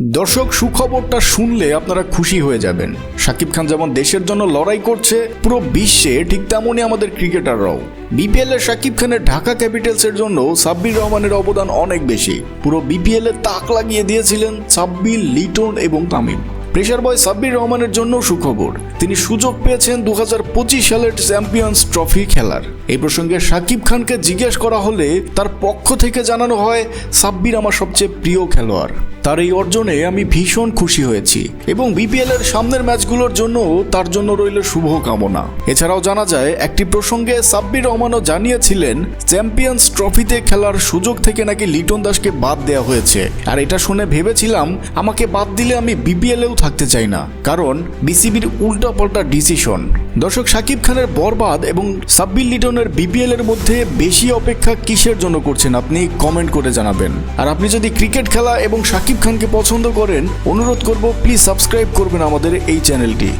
দর্শক, সুখবরটা শুনলে আপনারা খুশি হয়ে যাবেন। সাকিব খান যেমন দেশের জন্য লড়াই করছে, পুরো বিশ্বে ঠিক তেমনই আমাদের ক্রিকেটাররাও। বিপিএল এর সাকিব খানের ঢাকা ক্যাপিটালসের জন্য সাব্বির রহমানের অবদান অনেক বেশি। পুরো বিপিএল এ তাক লাগিয়ে দিয়েছিলেন সাব্বির, লিটন এবং তামিম। প্রেশার বয় সাব্বির রহমানের জন্য সুখবর। তিনি সুযোগ পেয়েছেন দু হাজার পঁচিশ সালের চ্যাম্পিয়ন্স ট্রফি খেলার। এই প্রসঙ্গে সাকিব খানকে জিজ্ঞেস করা হলে তার পক্ষ থেকে জানানো হয়, সাব্বির আমার সবচেয়ে প্রিয় খেলোয়াড়। তার এই অর্জনে আমি ভীষণ খুশি হয়েছি এবং বিপিএল এর সামনের ম্যাচগুলোর জন্য তার জন্য রইল শুভ কামনা এছাড়াও জানা যায়, একটি প্রসঙ্গে সাব্বির রহমানও জানিয়েছিলেন, চ্যাম্পিয়ন্স ট্রফিতে খেলার সুযোগ থেকে নাকি লিটন দাসকে বাদ দেওয়া হয়েছে। আর এটা শুনে ভেবেছিলাম, আমাকে বাদ দিলে আমি বিপিএলেও থাকতে চাই না, কারণ বিসিবির উল্টাপাল্টা ডিসিশন। দর্শক, সাকিব খানের বরবাদ এবং সাব্বির লিটনের বিপিএল এর মধ্যে বেশি অপেক্ষা কিসের জন্য করছেন আপনি কমেন্ট করে জানাবেন। আর আপনি যদি ক্রিকেট খেলা এবং সাকিব খানকে পছন্দ করেন, অনুরোধ করব, প্লিজ সাবস্ক্রাইব করবেন আমাদের এই চ্যানেলটি।